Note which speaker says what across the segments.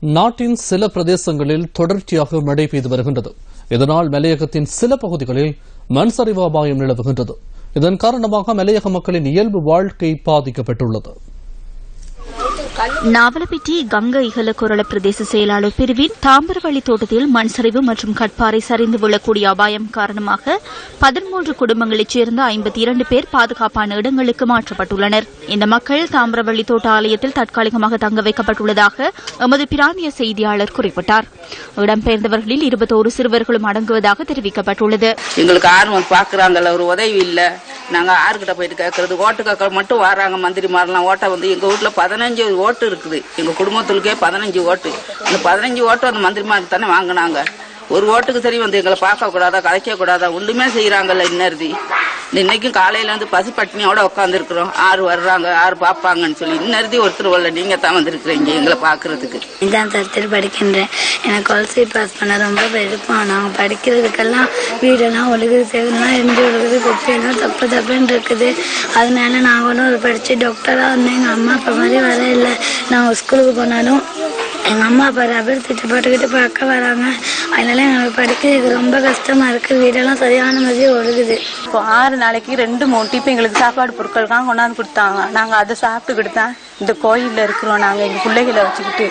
Speaker 1: நாட்டின் சில பிரதேசங்களில் தொடர்ச்சியாக மழை பெய்து வருகின்றது. இதனால் மலையகத்தின் சில பகுதிகளில் மண் சரிவு அபாயம் நிலவுகின்றது. இதன் காரணமாக மலையக மக்களின் இயல்பு வாழ்க்கை பாதிக்கப்பட்டுள்ளது.
Speaker 2: நாவலப்பிட்டி கங்கை இகலக்குரள பிரதேச செயலாளர் பிரிவின் தாம்பரவள்ளி தோட்டத்தில் மண் சரிவு மற்றும் கட்பாறை சரிந்து விழக்கூடிய அபாயம் காரணமாக பதிமூன்று குடும்பங்களைச் சேர்ந்த ஐம்பத்தி இரண்டு பேர் பாதுகாப்பான இடங்களுக்கு மாற்றப்பட்டுள்ளனர். இந்த மக்கள் தாம்பரவள்ளி தோட்ட ஆலயத்தில் தற்காலிகமாக தங்க வைக்கப்பட்டுள்ளதாக எமது பிராந்திய செய்தியாளர் குறிப்பிட்டார். இடம்பெயர்ந்தவர்களில் இருபத்தோரு சிறுவர்களும் அடங்குவதாக தெரிவிக்கப்பட்டுள்ளது.
Speaker 3: எங்களுக்கு ஆர்வம் பார்க்குறாங்கல்ல ஒரு உதவி இல்லை. நாங்கள் ஆறுகிட்ட போயிட்டு கேட்கறது ஓட்டு கேட்க மட்டும் வராங்க மந்திரி மாதிரிலாம் ஓட்டை வந்து எங்கள் வீட்டில் பதினஞ்சு ஓட்டு இருக்குது. எங்கள் குடும்பத்துக்கே பதினஞ்சு ஓட்டு. அந்த பதினஞ்சு ஓட்டு அந்த மந்திரிமாருக்கு தானே வாங்கினாங்க. ஒரு ஓட்டுக்கு சரி வந்து எங்களை பார்க்கக்கூடாதா கலைக்கக்கூடாதா? ஒன்றுமே செய்கிறாங்கல்ல இன்னருதி. இன்னைக்கும் காலையில வந்து பசி பட்டினியோட உட்காந்துருக்குறோம் ஆறு வர்றாங்க ஆறு பார்ப்பாங்கன்னு சொல்லி. இன்னருதி ஒருத்தர் வரல நீங்க தான் வந்திருக்கிறீங்க எங்களை பாக்குறதுக்கு
Speaker 4: இதான் தரத்தில் படிக்கின்றேன் எனக்கு குவாலிஃபை பாஸ் பண்ண ரொம்ப விருப்பம். நாங்கள் படிக்கிறதுக்கெல்லாம் வீடெல்லாம் ஒழுகுது செவெல்லாம் இருந்து ஒழுகுது குப்பையெல்லாம் தப்பு தப்புன்னு இருக்குது. அதனால நாங்களும் ஒரு படித்து டாக்டராக வந்து எங்கள் அம்மா அப்பா மாதிரி வர இல்லை. நான் ஸ்கூலுக்கு போனாலும் எங்கள் அம்மா அப்பா ரப்பர் திட்டு போட்டுக்கிட்டு பார்க்க வராங்க. அதனால எங்களுக்கு படிக்கிறதுக்கு ரொம்ப கஷ்டமாக இருக்குது வீடெல்லாம் சரியான மாதிரி ஒழுகுது.
Speaker 5: இப்போ ஆறு நாளைக்கு ரெண்டு மூணு டிப்பு எங்களுக்கு சாப்பாடு பொருட்கள்லாம் கொண்டாந்து கொடுத்தாங்க. நாங்கள் அதை சாப்பிட்டுக்கிட்டு தான் இந்த கோயிலில் இருக்கிறோம். நாங்கள் எங்கள் பிள்ளைகளை வச்சுக்கிட்டு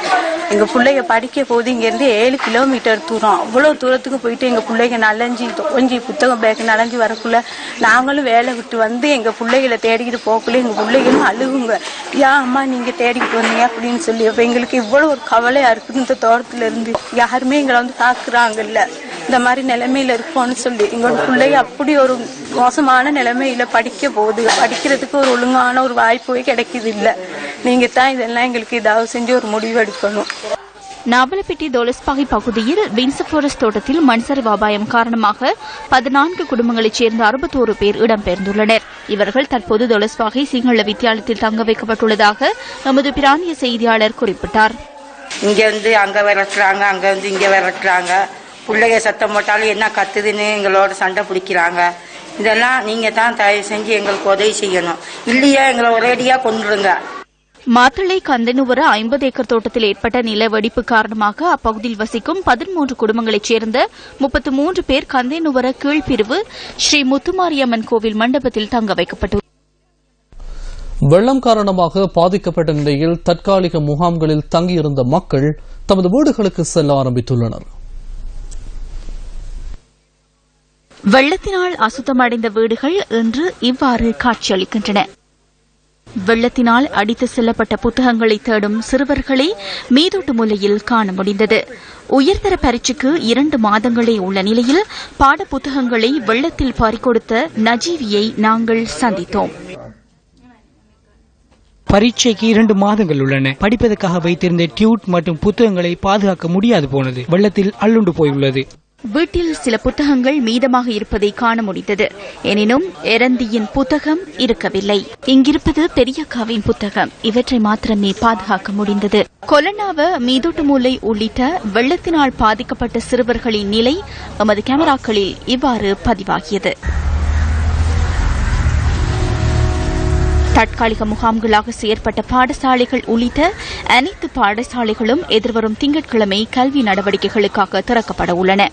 Speaker 5: எங்கள் பிள்ளைங்க படிக்க போது இங்கேருந்து ஏழு கிலோமீட்டர் தூரம். அவ்வளோ தூரத்துக்கு போயிட்டு எங்கள் பிள்ளைங்க நலஞ்சி தொஞ்சி புத்தகம் பேக் நலஞ்சி வரக்குள்ள நாங்களும் வேலை விட்டு வந்து எங்கள் பிள்ளைகளை தேடிக்கிட்டு போகக்குள்ள எங்கள் பிள்ளைகளும் அழுகுங்க. யா அம்மா நீங்கள் தேடிக்கிட்டு வந்தீங்க அப்படின்னு சொல்லி. அப்போ எங்களுக்கு இவ்வளோ ஒரு கவலையாக இருக்குது இந்த தோட்டத்துல இருந்து. யாருமே எங்களை வந்து பார்க்குறாங்கல்ல இந்த மாதிரி நிலைமையில இருக்கோம்னு சொல்லி. எங்களோட பிள்ளைங்க அப்படி ஒரு மோசமான நிலைமையில படிக்க போகுது. படிக்கிறதுக்கு ஒரு ஒழுங்கான ஒரு வாய்ப்பே கிடைக்குது இல்லை. நீங்க தான் இதெல்லாம் எங்களுக்கு ஏதாவது செஞ்சு ஒரு முடிவு எடுக்கணும்.
Speaker 2: நாவலப்பிட்டி தோலஸ்பாகை பகுதியில் வின்சபோரஸ் தோட்டத்தில் மண்சரிவு அபாயம் காரணமாக பதினான்கு குடும்பங்களைச் சேர்ந்த அறுபத்தோரு பேர் இடம்பெயர்ந்துள்ளனர். இவர்கள் தற்போது தோலஸ்பாகை சிங்கள வித்தியாலயத்தில் தங்க வைக்கப்பட்டுள்ளதாக எமது பிராந்திய செய்தியாளர் குறிப்பிட்டார்.
Speaker 3: இங்க வந்து அங்க விரட்டுறாங்க அங்க வந்து இங்க விரட்டுறாங்க. பிள்ளைங்க சத்தம் போட்டாலும் என்ன கத்துதுன்னு எங்களோட சண்டை பிடிக்கிறாங்க. இதெல்லாம் நீங்க தான் தயவு செஞ்சு எங்களுக்கு உதவி செய்யணும். இல்லையா எங்களை ஒரேடியா கொண்டுருங்க
Speaker 2: மாத்தளை கந்தனுவர ஐம்பது ஏக்கர் தோட்டத்தில் ஏற்பட்ட நில வெடிப்பு காரணமாக அப்பகுதியில் வசிக்கும் பதிமூன்று குடும்பங்களைச் சேர்ந்த முப்பத்து மூன்று பேர் கந்தேனுவர கீழ்பிரிவு ஸ்ரீ முத்துமாரியம்மன் கோவில் மண்டபத்தில் தங்க வைக்கப்பட்டுள்ளனர்.
Speaker 1: வெள்ளம் காரணமாக பாதிக்கப்பட்ட நிலையில் தற்காலிக முகாம்களில் தங்கியிருந்த மக்கள் தமது வீடுகளுக்கு செல்ல ஆரம்பித்துள்ளனர்.
Speaker 2: வெள்ளத்தினால் அசுத்தமடைந்த வீடுகள் இன்று இவ்வாறு காட்சியளிக்கின்றன. வெள்ளத்தினால் அடித்து செல்லப்பட்ட புத்தகங்களை தேடும் சிறுவர்களை மீதோட்டு மூலையில் காண முடிந்தது. உயர்தர பரீட்சைக்கு இரண்டு மாதங்களே உள்ள நிலையில் பாட புத்தகங்களை வெள்ளத்தில் பறிக்கொடுத்த நஜீவியை நாங்கள் சந்தித்தோம்.
Speaker 6: பரீட்சைக்கு இரண்டு மாதங்கள் உள்ளன. படிப்பதற்காக வைத்திருந்த டியூட் மற்றும் புத்தகங்களை பாதுகாக்க முடியாது போனது. வெள்ளத்தில் அள்ளுண்டு போயுள்ளது.
Speaker 2: வீட்டில் சில புத்தகங்கள் மீதமாக இருப்பதை காண முடிந்தது. எனினும் எரந்தியின் புத்தகம் இருக்கவில்லை. இங்கிருப்பது பெரியக்காவின் புத்தகம். இவற்றை மாத்திரமே பாதுகாக்க முடிந்தது. கொலனாவ மீதோட்டுமூலை உள்ளிட்ட வெள்ளத்தினால் பாதிக்கப்பட்ட சிறுவர்களின் நிலை எமது கேமராக்களில் இவ்வாறு பதிவாகியது. தற்காலிக முகாம்களாக செயற்பட்ட பாடசாலைகள் உள்ளிட்ட அனைத்து பாடசாலைகளும் எதிர்வரும் திங்கட்கிழமை கல்வி நடவடிக்கைகளுக்காக திறக்கப்பட உள்ளன.